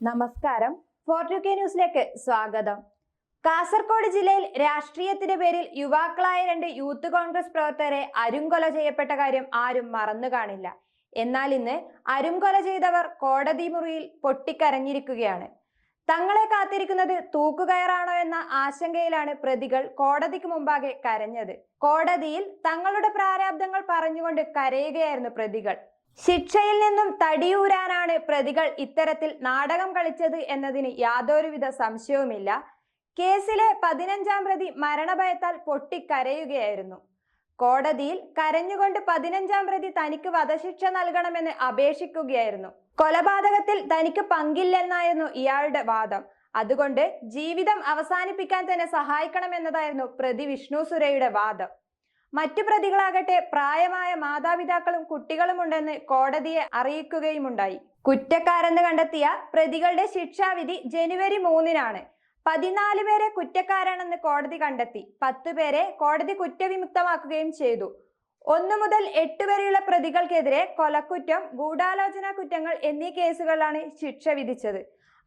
നമസ്കാരം. ഫോർട്ടു ന്യൂസിലേക്ക് സ്വാഗതം. കാസർഗോഡ് ജില്ലയിൽ രാഷ്ട്രീയത്തിന്റെ പേരിൽ യുവാക്കളായ രണ്ട് യൂത്ത് കോൺഗ്രസ് പ്രവർത്തകരെ അരുംകൊല ചെയ്യപ്പെട്ട കാര്യം ആരും മറന്നു കാണില്ല. എന്നാൽ ഇന്ന് അരുംകൊല ചെയ്തവർ കോടതി മുറിയിൽ പൊട്ടിക്കരഞ്ഞിരിക്കുകയാണ്. തങ്ങളെ കാത്തിരിക്കുന്നത് തൂക്കുകയറാണോ എന്ന ആശങ്കയിലാണ് പ്രതികൾ കോടതിക്ക് മുമ്പാകെ കരഞ്ഞത്. കോടതിയിൽ തങ്ങളുടെ പ്രാരാബ്ദങ്ങൾ പറഞ്ഞുകൊണ്ട് കരയുകയായിരുന്നു പ്രതികൾ. ശിക്ഷയിൽ നിന്നും തടിയൂരാനാണ് പ്രതികൾ ഇത്തരത്തിൽ നാടകം കളിച്ചത് എന്നതിന് യാതൊരുവിധ സംശയവുമില്ല. കേസിലെ പതിനഞ്ചാം പ്രതി മരണഭയത്താൽ പൊട്ടിക്കരയുകയായിരുന്നു. കോടതിയിൽ കരഞ്ഞുകൊണ്ട് പതിനഞ്ചാം പ്രതി തനിക്ക് വധശിക്ഷ നൽകണമെന്ന് അപേക്ഷിക്കുകയായിരുന്നു. കൊലപാതകത്തിൽ തനിക്ക് പങ്കില്ലെന്നായിരുന്നു ഇയാളുടെ വാദം. അതുകൊണ്ട് ജീവിതം അവസാനിപ്പിക്കാൻ തന്നെ സഹായിക്കണമെന്നതായിരുന്നു പ്രതി വിഷ്ണു സുരയുടെ വാദം. മറ്റു പ്രതികളാകട്ടെ പ്രായമായ മാതാപിതാക്കളും കുട്ടികളും കുട്ടികളുമുണ്ടെന്ന് കോടതിയെ അറിയിക്കുകയുമുണ്ടായി. കുറ്റക്കാരെന്ന് കണ്ടെത്തിയ പ്രതികളുടെ ശിക്ഷാവിധി ജനുവരി മൂന്നിനാണ്. പതിനാല് പേരെ കുറ്റക്കാരാണെന്ന് കോടതി കണ്ടെത്തി. പത്ത് പേരെ കോടതി കുറ്റവിമുക്തമാക്കുകയും ചെയ്തു. ഒന്നു മുതൽ എട്ട് വരെയുള്ള പ്രതികൾക്കെതിരെ കൊലക്കുറ്റം ഗൂഢാലോചന കുറ്റങ്ങൾ എന്നീ കേസുകളിലാണ് ശിക്ഷ വിധിച്ചത്.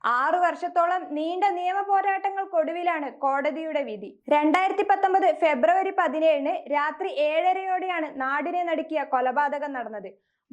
ആറു വർഷത്തോളം നീണ്ട നിയമ പോരാട്ടങ്ങൾക്കൊടുവിലാണ് കോടതിയുടെ വിധി. രണ്ടായിരത്തി പത്തൊമ്പത് ഫെബ്രുവരി പതിനേഴിന് രാത്രി ഏഴരയോടെയാണ് നാടിനെ നടുക്കിയ കൊലപാതകം നടന്നത്.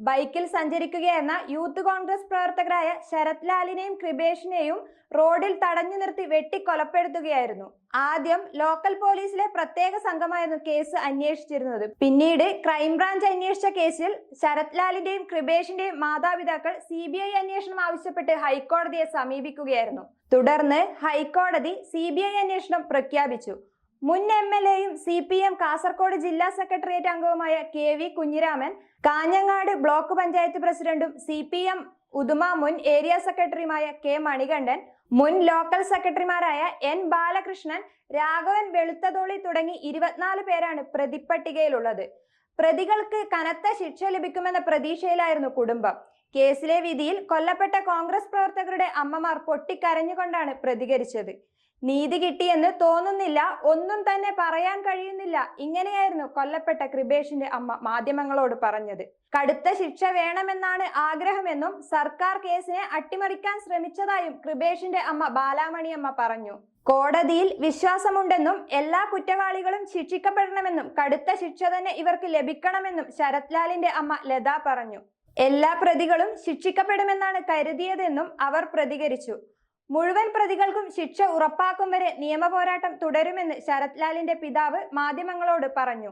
ബൈക്കിൽ സഞ്ചരിക്കുകയെന്ന യൂത്ത് കോൺഗ്രസ് പ്രവർത്തകരായ ശരത് ലാലിനെയും കൃപേഷിനെയും റോഡിൽ തടഞ്ഞു നിർത്തി വെട്ടിക്കൊലപ്പെടുത്തുകയായിരുന്നു. ആദ്യം ലോക്കൽ പോലീസിലെ പ്രത്യേക സംഘമായിരുന്നു കേസ് അന്വേഷിച്ചിരുന്നത്. പിന്നീട് ക്രൈംബ്രാഞ്ച് അന്വേഷിച്ച കേസിൽ ശരത് ലാലിന്റെയും കൃപേഷിന്റെയും മാതാപിതാക്കൾ സി ബി ഐ അന്വേഷണം ആവശ്യപ്പെട്ട് ഹൈക്കോടതിയെ സമീപിക്കുകയായിരുന്നു. തുടർന്ന് ഹൈക്കോടതി സി ബി ഐ അന്വേഷണം പ്രഖ്യാപിച്ചു. മുൻ എം എൽ എയും സി പി എം കാസർഗോഡ് ജില്ലാ സെക്രട്ടേറിയറ്റ് അംഗവുമായ K V Kunhiraman Kanhangad block panchayat പ്രസിഡന്റും സി പി എം ഉദുമ മുൻ ഏരിയ സെക്രട്ടറിയുമായ കെ മണികണ്ഠൻ മുൻ ലോക്കൽ സെക്രട്ടറിമാരായ എൻ ബാലകൃഷ്ണൻ രാഘവൻ വെളുത്തതോളി തുടങ്ങി ഇരുപത്തിനാല് പേരാണ് പ്രതിപ്പട്ടികയിലുള്ളത്. പ്രതികൾക്ക് കനത്ത ശിക്ഷ ലഭിക്കുമെന്ന പ്രതീക്ഷയിലായിരുന്നു കുടുംബം. കേസിലെ വിധിയിൽ കൊല്ലപ്പെട്ട കോൺഗ്രസ് പ്രവർത്തകരുടെ അമ്മമാർ പൊട്ടിക്കരഞ്ഞുകൊണ്ടാണ് പ്രതികരിച്ചത്. നീതി കിട്ടിയെന്ന് തോന്നുന്നില്ല ഒന്നും തന്നെ പറയാൻ കഴിയുന്നില്ല ഇങ്ങനെയായിരുന്നു കൊല്ലപ്പെട്ട കൃപേഷിന്റെ അമ്മ മാധ്യമങ്ങളോട് പറഞ്ഞത്. കടുത്ത ശിക്ഷ വേണമെന്നാണ് ആഗ്രഹമെന്നും സർക്കാർ കേസിനെ അട്ടിമറിക്കാൻ ശ്രമിച്ചതായും കൃപേഷിന്റെ അമ്മ ബാലാമണിയമ്മ പറഞ്ഞു. കോടതിയിൽ വിശ്വാസമുണ്ടെന്നും എല്ലാ കുറ്റവാളികളും ശിക്ഷിക്കപ്പെടണമെന്നും കടുത്ത ശിക്ഷ തന്നെ ഇവർക്ക് ലഭിക്കണമെന്നും ശരത്ലാലിന്റെ അമ്മ ലത പറഞ്ഞു. എല്ലാ പ്രതികളും ശിക്ഷിക്കപ്പെടുമെന്നാണ് കരുതിയതെന്നും അവർ പ്രതികരിച്ചു. മുഴുവൻ പ്രതികൾക്കും ശിക്ഷ ഉറപ്പാക്കും വരെ നിയമപോരാട്ടം തുടരുമെന്ന് ശരത്ലാലിന്റെ പിതാവ് മാധ്യമങ്ങളോട് പറഞ്ഞു.